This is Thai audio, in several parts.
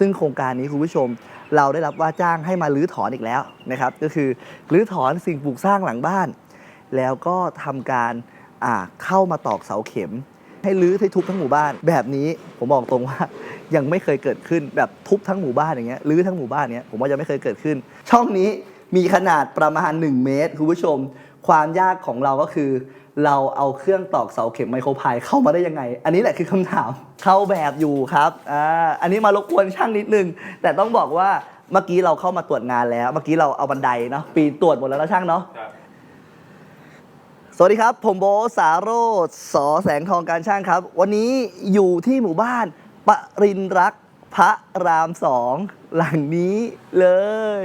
ซึ่งโครงการนี้คุณผู้ชมเราได้รับว่าจ้างให้มารื้อถอนอีกแล้วนะครับก็คือรื้อถอนสิ่งปลูกสร้างหลังบ้าน แล้วก็ทำการเข้ามาตอกเสาเข็ม ให้รื้อให้ทุบทั้งหมู่บ้าน แบบนี้ผมบอกตรงว่ายังไม่เคยเกิดขึ้นแบบทุบทั้งหมู่บ้านอย่างเงี้ยรื้อทั้งหมู่บ้านเนี้ยผมว่ายังไม่เคยเกิดขึ้น ช่องนี้มีขนาดประมาณ 1 เมตรคุณผู้ชม ความยากของเราก็คือ เราเอาเครื่องตอกเสาเข็มไมโครพายเข้ามาได้ยังไง อันนี้แหละคือคำถาม เข้าแบบอยู่ครับอ่าอันนี้มารบกวนช่างนิดนึง แต่ต้องบอกว่าเมื่อกี้เราเข้ามาตรวจงานแล้ว เมื่อกี้เราเอาบันไดเนาะปีนตรวจหมดแล้วนะช่างเนาะครับสวัสดีครับ ผมโบทสาโรธสอแสงทองการช่างครับ วันนี้อยู่ที่หมู่บ้านปรินรักพระรามสองหลังนี้เลย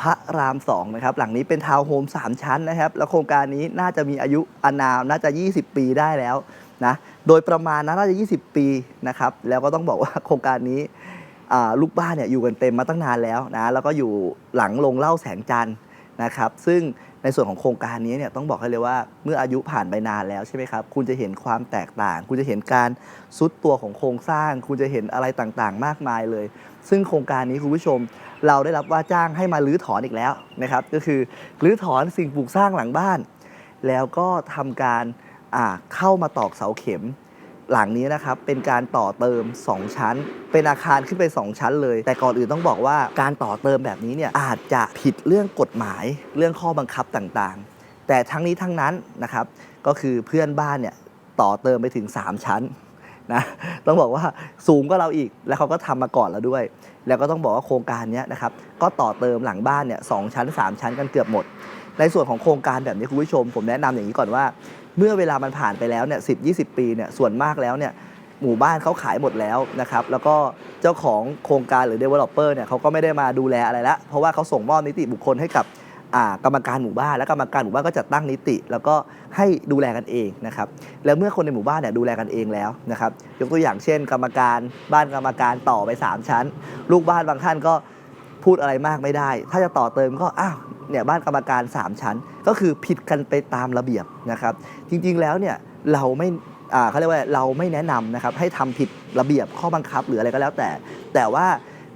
พระรามสองนะครับ หลังนี้เป็นทาวน์โฮม3 ชั้นนะครับ แล้วโครงการนี้น่าจะมีอายุอานามน่าจะ 20 ปีได้แล้วนะ โดยประมาณนะน่าจะ 20 ปีนะครับ แล้วก็ต้องบอกว่าโครงการนี้ลูกบ้านเนี่ยอยู่กันเต็มมาตั้งนานแล้วนะ แล้วก็อยู่หลังโรงเหล่าแสงจันทร์ นะครับซึ่งในส่วนของโครงการนี้เนี่ยต้องบอกให้เลยว่าเมื่ออายุผ่านไปนานแล้วใช่ไหมครับคุณจะเห็นความแตกต่าง คุณจะเห็นการซุดตัวของโครงสร้าง คุณจะเห็นอะไรต่างๆ มากมายเลย ซึ่งโครงการนี้คุณผู้ชม เราได้รับว่าจ้างให้มารื้อถอนอีกแล้วนะครับก็คือรื้อถอนสิ่งปลูกสร้างหลังบ้าน แล้วก็ทำการเข้ามาตอกเสาเข็ม หลังนี้นะครับเป็นการต่อเติม 2 ชั้น เป็นอาคารขึ้นไป 2 ชั้นเลย แต่ก่อนอื่นต้องบอกว่าการต่อเติมแบบนี้เนี่ยอาจจะผิดเรื่องกฎหมายเรื่องข้อบังคับต่างๆ แต่ทั้งนี้ทั้งนั้นนะครับก็คือเพื่อนบ้านเนี่ยต่อเติมไปถึง 3 ชั้นนะต้องบอกว่าสูงก็เราอีกแล้วเขาก็ทำมาก่อนแล้วด้วย แล้วก็ต้องบอกว่าโครงการนี้นะครับก็ต่อเติมหลังบ้านเนี่ยสองชั้น 3 ชั้นกันเกือบหมด ในส่วนของโครงการแบบนี้คุณผู้ชม ผมแนะนำอย่างนี้ก่อนว่า เมื่อเวลามันผ่านไปแล้วเนี่ยสิบยีปีเนี่ยส่วนมากแล้วเนี่ยหมู่บ้านเขาขายหมดแล้วนะครับ แล้วก็เจ้าของโครงการหรือ developer เนี่ยเขาก็ไม่ได้มาดูแลอะไรละเพราะว่าเขาส่งมอบนิติบุคคลให้กับกรรมการหมู่บ้านและกรรมการหมู่บ้านก็จัดตั้งนิติ แล้วก็ให้ดูแลกันเองนะครับแล้วเมื่อคนในหมู่บ้านเนี่ยดูแลกันเองแล้วนะครับยกตัวอย่างเช่น กรรมการบ้านกรรมการต่อไป 3 ชั้น ลูกบ้านบางท่านก็พูดอะไรมากไม่ได้ ถ้าจะต่อเติมก็อ้าว เนี่ยบ้านกรรมการ 3 ชั้น ก็คือผิดกันไปตามระเบียบนะครับ จริงๆแล้วเนี่ยเราไม่อ่าเขาเรียกว่าเราไม่แนะนำนะครับให้ทำผิดระเบียบข้อบังคับหรืออะไรก็แล้วแต่ แต่ว่า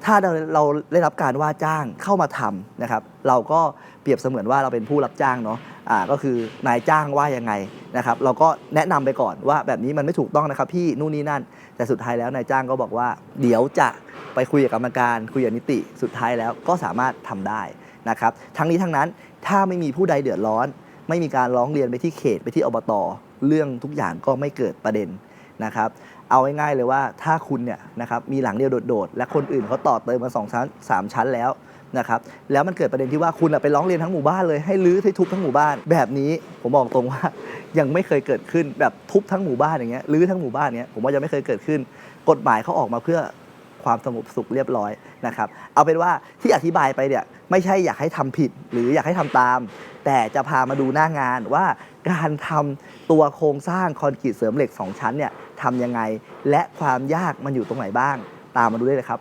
ถ้าเราเราได้รับการว่าจ้างเข้ามาทำนะครับ เราก็เปรียบเสมือนว่าเราเป็นผู้รับจ้างเนาะอ่าก็คือนายจ้างว่ายังไงนะครับ เราก็แนะนำไปก่อนว่าแบบนี้มันไม่ถูกต้องนะครับ พี่นู่นนี่นั่น แต่สุดท้ายแล้วนายจ้างก็บอกว่า เดี๋ยวจะไปคุยกับกรรมการคุยกับนิติสุดท้ายแล้วก็สามารถทำได้ นะครับ ทั้งนี้ทั้งนั้นถ้าไม่มีผู้ใดเดือดร้อน ไม่มีการร้องเรียนไปที่เขตไปที่อบตเรื่องทุกอย่างก็ไม่เกิดประเด็นนะครับ เอาง่ายๆเลยว่าถ้าคุณเนี่ยนะครับมีหลังเดียวโดดๆ และคนอื่นเขาต่อเติมมาสองชั้นสามชั้นแล้วนะครับแล้วมันเกิดประเด็นที่ว่าคุณไปร้องเรียนทั้งหมู่บ้านเลยให้รื้อให้ทุบทั้งหมู่บ้าน แบบนี้ผมบอกตรงว่ายังไม่เคยเกิดขึ้นแบบทุบทั้งหมู่บ้านอย่างเงี้ยรื้อทั้งหมู่บ้านเนี้ยผมว่ายังไม่เคยเกิดขึ้น กฎหมายเขาออกมาเพื่อ ความสงบสุขเรียบร้อยนะครับ เอาเป็นว่าที่อธิบายไปเนี่ยไม่ใช่อยากให้ทำผิดหรืออยากให้ทำตาม แต่จะพามาดูหน้างานว่าการทำตัวโครงสร้างคอนกรีตเสริมเหล็ก 2 ชั้นเนี่ยทำยังไง และความยากมันอยู่ตรงไหนบ้าง ตามมาดูได้เลยครับ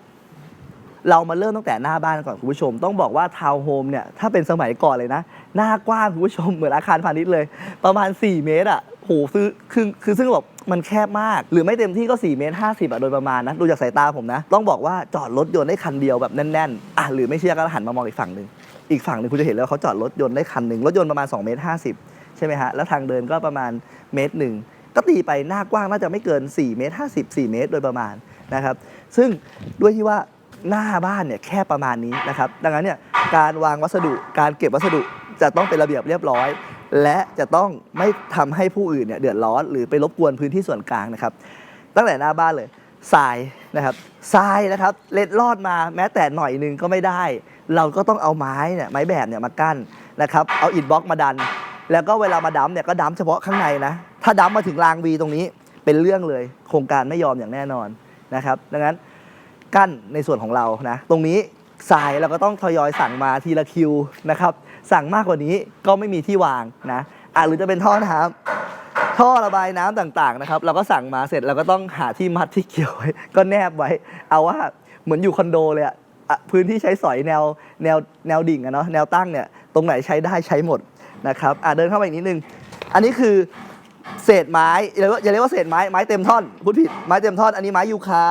เรามาเริ่มตั้งแต่หน้าบ้านก่อนคุณผู้ชม ต้องบอกว่าทาวน์โฮมเนี่ยถ้าเป็นสมัยก่อนเลยนะ หน้ากว้างคุณผู้ชมเหมือนอาคารพาณิชย์เลย ประมาณ 4 เมตรอะโหคือคือคือซึ่งแบบ มันแคบมาก หรือไม่เต็มที่ก็ 4 เมตร 50อะโดยประมาณนะ ดูจากสายตาผมนะ ต้องบอกว่าจอดรถยนต์ได้คันเดียวแบบแน่นๆ อะ หรือไม่เชื่อก็หันมามองอีกฝั่งหนึ่ง อีกฝั่งหนึ่งคุณจะเห็นแล้วเขาจอดรถยนต์ได้คันหนึ่งรถยนต์ประมาณ 2 เมตร 50 ใช่ไหมฮะ แล้วทางเดินก็ประมาณเมตรหนึ่ง ก็ตีไปหน้ากว้างน่าจะไม่เกิน 4 เมตร 50 4 เมตร โดยประมาณนะครับ ซึ่งด้วยที่ว่าหน้าบ้านเนี่ยแค่ประมาณนี้นะครับ ดังนั้นเนี่ยการวางวัสดุ การเก็บวัสดุจะต้องเป็นระเบียบเรียบร้อย และจะต้องไม่ทำให้ผู้อื่นเนี่ยเดือดร้อนหรือไปรบกวนพื้นที่ส่วนกลางนะครับ ตั้งแต่หน้าบ้านเลยทรายนะครับทรายนะครับเล็ดลอดมาแม้แต่หน่อยนึงก็ไม่ได้ เราก็ต้องเอาไม้เนี่ยไม้แบบเนี่ยมากั้นนะครับเอาอิฐบล็อกมาดัน แล้วก็เวลามาดัมเนี่ยก็ดัมเฉพาะข้างในนะถ้าดัมมาถึงรางวีตรงนี้เป็นเรื่องเลยโครงการไม่ยอมอย่างแน่นอนนะครับดังนั้นกั้นในส่วนของเรานะตรงนี้ทรายเราก็ต้องทยอยสั่งมาทีละคิวนะครับ สั่งมากกว่านี้ก็ไม่มีที่วางนะอะหรือจะเป็นท่อน้ำท่อระบายน้ำต่างๆนะครับ เราก็สั่งมาเสร็จเราก็ต้องหาที่มัดที่เกี่ยวไว้ก็แนบไว้ เอาว่าเหมือนอยู่คอนโดเลยอะพื้นที่ใช้สอยแนวแนวแนวดิ่งอะเนาะแนวตั้งเนี่ยตรงไหนใช้ได้ใช้หมดนะครับอะเดินเข้ามาอีกนิดนึง อันนี้คือเศษไม้อย่าเรียกว่าอย่าเรียกว่าเศษไม้ไม้เต็มท่อนพูดผิดไม้เต็มท่อน อันนี้ไม้ยูคา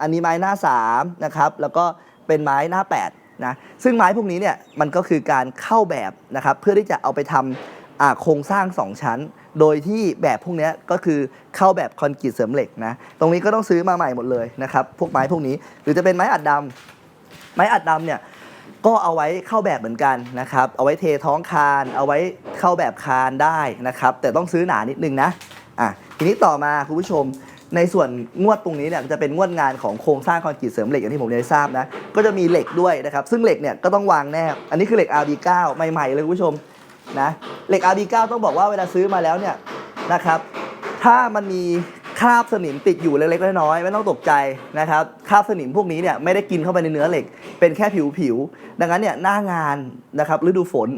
อันนี้ไม้หน้าสามนะครับแล้วก็เป็นไม้หน้าแปด นะซึ่งไม้พวกนี้เนี่ยมันก็คือการเข้าแบบนะครับเพื่อที่จะเอาไปทำโครงสร้างสองชั้น โดยที่แบบพวกนี้ก็คือเข้าแบบคอนกรีตเสริมเหล็กนะตรงนี้ก็ต้องซื้อมาใหม่หมดเลยนะครับพวกไม้พวกนี้หรือจะเป็นไม้อัดดำไม้อัดดำเนี่ยก็เอาไว้เข้าแบบเหมือนกันนะครับ เอาไว้เทท้องคาน เอาไว้เข้าแบบคานได้นะครับ แต่ต้องซื้อหนานิดนึงนะอะทีนี้ต่อมาคุณผู้ชม ในส่วนงวดตรงนี้เนี่ยจะเป็นงวดงานของโครงสร้างคอนกรีตเสริมเหล็กอย่างที่ผมได้ทราบนะก็จะมีเหล็กด้วยนะครับ ซึ่งเหล็กเนี่ยก็ต้องวางแนบอันนี้คือเหล็ก RB9 ใหม่ๆเลยคุณผู้ชมนะเหล็ก RB9 ต้องบอกว่าเวลาซื้อมาแล้วเนี่ยนะครับ ถ้ามันมีคราบสนิมติดอยู่เล็กๆน้อยๆไม่ต้องตกใจนะครับคราบสนิมพวกนี้เนี่ยไม่ได้กินเข้าไปในเนื้อเหล็ก เป็นแค่ผิวๆดังนั้นเนี่ยหน้างานนะครับฤดูฝน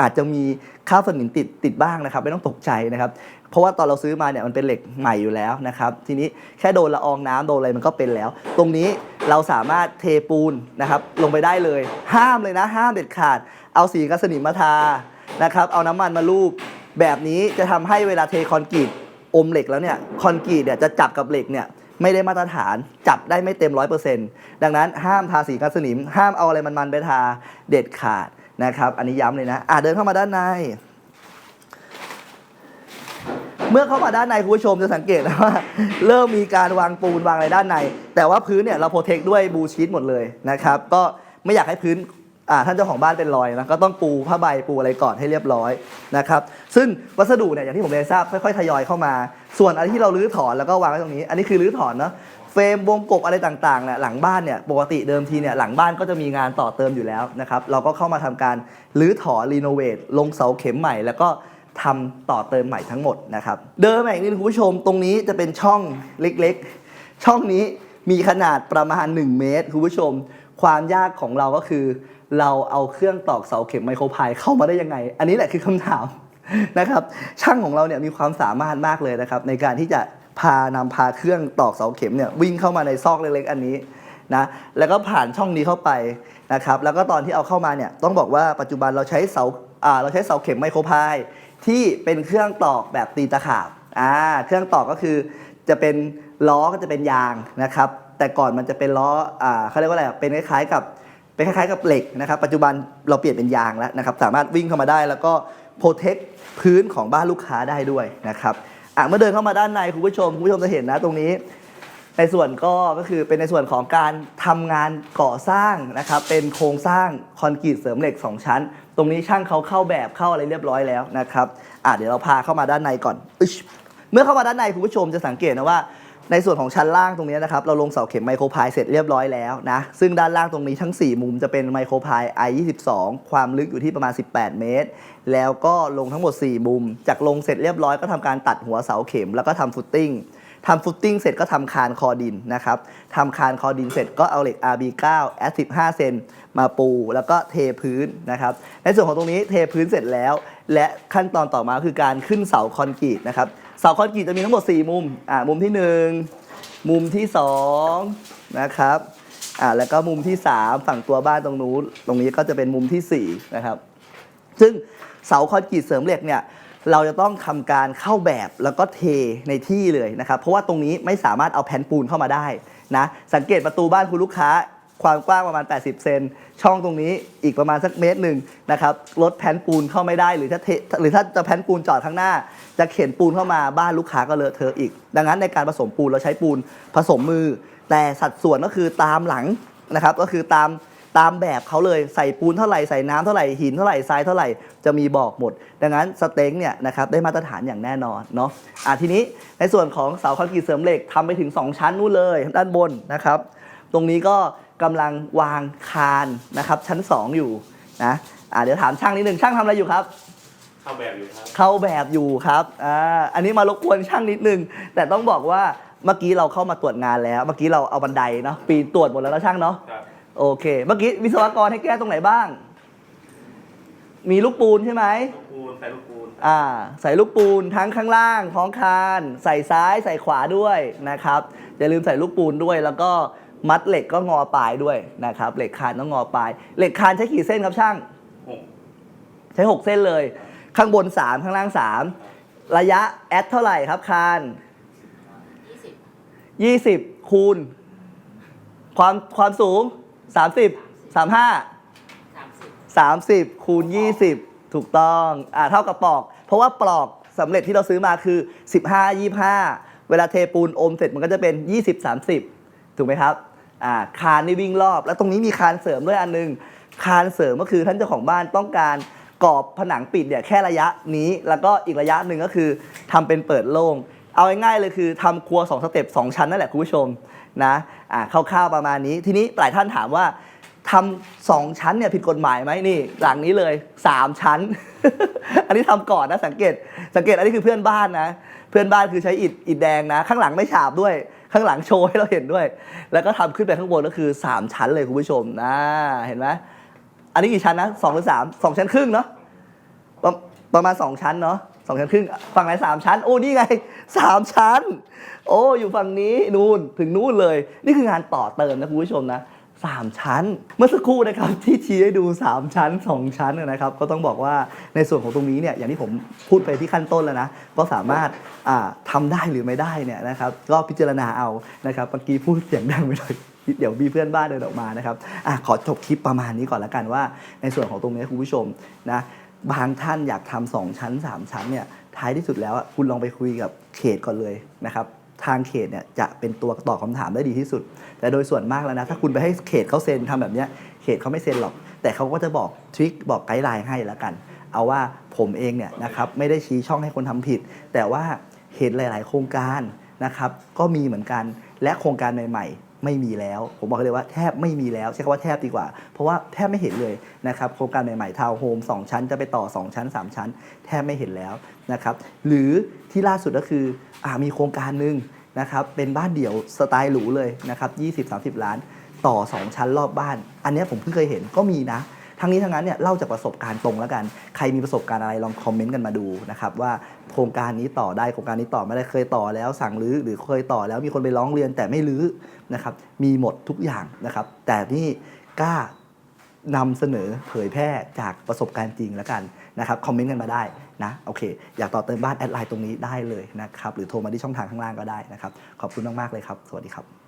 อาจจะมีคราสนิมติดติดบ้างนะครับ ไม่ต้องตกใจนะครับ เพราะว่าตอนเราซื้อมาเนี่ยมันเป็นเหล็กใหม่อยู่แล้วนะครับ ทีนี้แค่โดนละอองน้ำโดนอะไรมันก็เป็นแล้ว ตรงนี้เราสามารถเทปูนนะครับลงไปได้เลย ห้ามเลยนะ ห้ามเด็ดขาด เอาสีกันสนิมมาทานะครับเอาน้ำมันมาลูบแบบนี้จะทำให้เวลาเทคอนกรีตอมเหล็กแล้วเนี่ยคอนกรีตเนี่ยจะจับกับเหล็กเนี่ยไม่ได้มาตรฐานจับได้ไม่เต็มร้อยเปอร์เซ็นต์ดังนั้นห้ามทาสีกันสนิม ห้ามเอาอะไรมันๆไปทาเด็ดขาด นะครับ อันนี้ย้ำเลยนะ อะเดินเข้ามาด้านใน เมื่อเข้ามาด้านในคุณผู้ชมจะสังเกตนะว่า เริ่มมีการวางปูนวางอะไรด้านใน แต่ว่าพื้นเนี่ยเราโปรเทคด้วยบูชีตหมดเลยนะครับ ก็ไม่อยากให้พื้นอ่าท่านเจ้าของบ้านเป็นรอยนะก็ต้องปูผ้าใบปูอะไรก่อนให้เรียบร้อยนะครับ ซึ่งวัสดุเนี่ยอย่างที่ผมได้ทราบค่อยๆทยอยเข้ามา ส่วนอันที่เราลื้อถอนแล้วก็วางไว้ตรงนี้ อันนี้คือลื้อถอนเนาะ เฟรมวงกบอะไรต่างๆเนี่ยหลังบ้านเนี่ยปกติเดิมทีเนี่ยหลังบ้านก็จะมีงานต่อเติมอยู่แล้วนะครับเราก็เข้ามาทำการลื้อถอนรีโนเวทลงเสาเข็มใหม่ แล้วก็ทำต่อเติมใหม่ทั้งหมดนะครับเดิมอีกนิดนึงคุณผู้ชมตรงนี้จะเป็นช่องเล็กๆ ช่องนี้มีขนาดประมาณ 1 เมตรคุณผู้ชม ความยากของเราก็คือ เราเอาเครื่องตอกเสาเข็มไมโครพายเข้ามาได้ยังไง อันนี้แหละคือคำถามนะครับช่างของเราเนี่ยมีความสามารถมากเลยนะครับในการที่จะานำพาเครื่องตอกเสาเข็มเนี่ยวิ่งเข้ามาในซอกเล็กๆอันนี้นะแล้วก็ผ่านช่องนี้เข้าไปนะครับแล้วก็ตอนที่เอาเข้ามาเนี่ยต้องบอกว่าปัจจุบันเราใช้เสาอ่าเราใช้เสาเข็มไมโครพายที่เป็นเครื่องตอกแบบตีตะขาบอ่าเครื่องตอกก็คือจะเป็นล้อก็จะเป็นยางนะครับ แต่ก่อนมันจะเป็นล้ออ่าเขาเรียกว่าอะไรเป็นคล้ายๆกับเป็นคล้ายๆกับเหล็กนะครับ ปัจจุบันเราเปลี่ยนเป็นยางแล้วนะครับ สามารถวิ่งเข้ามาได้แล้วก็โปรเทคพื้นของบ้านลูกค้าได้ด้วยนะครับ อะเมื่อเดินเข้ามาด้านในคุณผู้ชมคุณผู้ชมจะเห็นนะตรงนี้ ในส่วนก็ก็คือเป็นในส่วนของการทำงานก่อสร้างนะครับเป็นโครงสร้างคอนกรีตเสริมเหล็ก 2 ชั้น ตรงนี้ช่างเขาเข้าแบบเข้าอะไรเรียบร้อยแล้วนะครับอะเดี๋ยวเราพาเข้ามาด้านในก่อนอเมื่อเข้ามาด้านในคุณผู้ชมจะสังเกตนะว่า ในส่วนของชั้นล่างตรงนี้นะครับ เราลงเสาเข็มไมโครพายเสร็จเรียบร้อยแล้วนะ ซึ่งด้านล่างตรงนี้ทั้ง 4 มุมจะเป็นไมโครพาย I22 ความลึกอยู่ที่ประมาณ 18 เมตร แล้วก็ลงทั้งหมด 4 มุม จากลงเสร็จเรียบร้อยก็ทำการตัดหัวเสาเข็มแล้วก็ทำฟุตติ้งทำฟุตติ้งเสร็จก็ทำคานคอดินนะครับทำคานคอดินเสร็จก็เอาเหล็ก RB9 แอด15เซนมาปู แล้วก็เทพื้นนะครับ ในส่วนของตรงนี้เทพื้นเสร็จแล้ว และขั้นตอนต่อมาคือการขึ้นเสาคอนกรีตนะครับ สาคอนกรีตจะมีทั้งหมด 4 มุม อ่า มุมที่ 1 มุมที่ 2 นะครับ อ่า แล้วก็มุมที่ 3 ฝั่งตัวบ้านตรงนู้น ตรงนี้ก็จะเป็นมุมทีสี่4 นะครับ ซึ่งเสาคอนกรีตเสริมเหล็กเนี่ย เราจะต้องทำการเข้าแบบแล้วก็เทในที่เลยนะครับ เพราะว่าตรงนี้ไม่สามารถเอาแผ่นปูนเข้ามาได้นะ สังเกตประตูบ้านคุณลูกค้า ความกว้างประมาณ 80 เซน ช่องตรงนี้อีกประมาณสักเมตรหนึ่งนะครับ รถแผ่นปูนเข้าไม่ได้ หรือถ้าเทหรือถ้าจะแผ่นปูนจอดข้างหน้า จะเข็นปูนเข้ามาบ้านลูกค้าก็เลอะเทอะอีก ดังนั้นในการผสมปูนเราใช้ปูนผสมมือ แต่สัดส่วนก็คือตามหลังนะครับ ก็คือตามตามแบบเขาเลยใส่ปูนเท่าไหร่ใส่น้ำเท่าไหร่หินเท่าไหร่ทรายเท่าไหร่จะมีบอกหมด ดังนั้นสเต็งเนี่ยนะครับได้มาตรฐานอย่างแน่นอนเนาะอะทีนี้ในส่วนของเสาคอนกรีตเสริมเหล็กทำไปถึง 2 ชั้นนู่นเลยด้านบนนะครับ ตรงนี้ก็ กำลังวางคานนะครับ ชั้น 2 อยู่นะอะเดี๋ยวถามช่างนิดหนึ่งช่างทำอะไรอยู่ครับเข้าแบบอยู่ครับเข้าแบบอยู่ครับอ่าอันนี้มารบกวนช่างนิดนึง แต่ต้องบอกว่าเมื่อกี้เราเข้ามาตรวจงานแล้ว เมื่อกี้เราเอาบันไดเนาะปีนตรวจหมดแล้วนะช่างเนาะครับโอเค เมื่อกี้วิศวกรให้แก้ตรงไหนบ้าง มีลูกปูนใช่ไหมลูกปูนใส่ลูกปูนอ่า ใส่ลูกปูนทั้งข้างล่างท้องคาน ใส่ซ้ายใส่ขวาด้วยนะครับอย่าลืมใส่ลูกปูนด้วยแล้วก็ มัดเหล็กก็งอปลายด้วยนะครับ เหล็กคานต้องงอปลาย เหล็กคานใช้กี่เส้นครับช่างหกใช้ 6 เส้นเลย ข้างบน 3 ข้างล่าง 3 ระยะแอดเท่าไหร่ครับคาน 20 คูณ ความความสูง 30 35 30 คูณ 20 ถูกต้องอ่าเท่ากับปลอก เพราะว่าปลอกสำเร็จที่เราซื้อมาคือ 15 25 เวลาเทปูนอมเสร็จมันก็จะเป็น 20 30 ถูกไหมครับ อ่าคานนี่วิ่งรอบ แล้วตรงนี้มีคานเสริมด้วยอันหนึง คานเสริมก็คือท่านเจ้าของบ้านต้องการกรอบผนังปิดเนี่ยแค่ระยะนี้ แล้วก็อีกระยะหนึ่งก็คือทำเป็นเปิดโล่ง เอาง่ายๆเลยคือทำครัว2สเต็ป2ชั้นนั่นแหละคุณผู้ชมนะอ่าคร่าวๆประมาณนี้ ทีนี้หลายท่านถามว่าทำสองชั้นเนี่ยผิดกฎหมายไหมนี่ หลังนี้เลย 3 ชั้น อันนี้ทำก่อนนะสังเกตสังเกตอันนี้คือเพื่อนบ้านนะ เพื่อนบ้านคือใช้อิฐอิฐแดงนะ ข้างหลังไม่ฉาบด้วย ข้างหลังโชว์ให้เราเห็นด้วย แล้วก็ทำขึ้นไปข้างบนก็คือ 3 ชั้นเลยคุณผู้ชมนะเห็นไหมอันนี้กี่ชั้นนะสองหรือสามสองชั้นครึ่งเนาะประประมาณ2ชั้นเนาะสองชั้นครึ่งฝั่งไหนสามชั้น โอ้นี่ไงสามชั้น โอ้อยู่ฝั่งนี้นู่นถึงนู่นเลย นี่คืองานต่อเติมนะคุณผู้ชมนะ สามชั้น เมื่อสักครู่นะครับที่ชี้ให้ดู 3 ชั้น 2 ชั้นนะครับก็ต้องบอกว่าในส่วนของตรงนี้เนี่ยอย่างที่ผมพูดไปที่ขั้นต้นแล้วนะก็สามารถอ่าทำได้หรือไม่ได้เนี่ยนะครับก็พิจารณาเอานะครับเมื่อกี้พูดเสียงดังไปหน่อยเดี๋ยวมีเพื่อนบ้านเดินออกมานะครับอขอจบคลิปประมาณนี้ก่อนละกันว่า ในส่วนของตรงนี้คุณผู้ชมนะบางท่านอยากทำสองชั้น 3 ชั้นเนี่ยท้ายที่สุดแล้วคุณลองไปคุยกับเขตก่อนเลยนะครับ ทางเขตเนี่ยจะเป็นตัวตอบคำถามได้ดีที่สุด แต่โดยส่วนมากแล้วนะ ถ้าคุณไปให้เขตเขาเซ็นทำแบบเนี้ยเขตเขาไม่เซ็นหรอก แต่เขาก็จะบอกทริคบอกไกด์ไลน์ให้แล้วกัน เอาว่าผมเองเนี่ยนะครับไม่ได้ชี้ช่องให้คนทำผิด แต่ว่าเห็นหลาย ๆ โครงการนะครับก็มีเหมือนกันและโครงการใหม่ ๆ ไม่มีแล้ว ผมบอกเลยว่าแทบไม่มีแล้วใช้คำว่าแทบดีกว่า เพราะว่าแทบไม่เห็นเลยนะครับโครงการใหม่ๆทาวน์โฮม2ชั้นจะไปต่อ 2 ชั้น 3 ชั้น แทบไม่เห็นแล้วนะครับหรือที่ล่าสุดก็คืออมีโครงการหนึ่งนะครับเป็นบ้านเดี่ยวสไตล์หรูเลยนะครับ20-30 ล้าน ต่อ 2 ชั้นรอบบ้าน อันนี้ผมเพิ่งเคยเห็นก็มีนะ ทั้งนี้ทั้งนั้นเนี่ยเล่าจากประสบการณ์ตรงแล้วกัน ใครมีประสบการณ์อะไรลองคอมเมนต์กันมาดูนะครับว่าโครงการนี้ต่อได้โครงการนี้ต่อไม่ได้เคยต่อแล้วสั่งรื้อหรือเคยต่อแล้วมีคนไปร้องเรียนแต่ไม่รื้อนะครับมีหมดทุกอย่างนะครับ แต่นี่กล้านำเสนอเผยแพร่จากประสบการณ์จริงแล้วกันนะครับคอมเมนต์กันมาได้นะโอเค อยากต่อเติมบ้านแอดไลน์ตรงนี้ได้เลยนะครับหรือโทรมาที่ช่องทางข้างล่างก็ได้นะครับขอบคุณมากๆเลยครับ สวัสดีครับ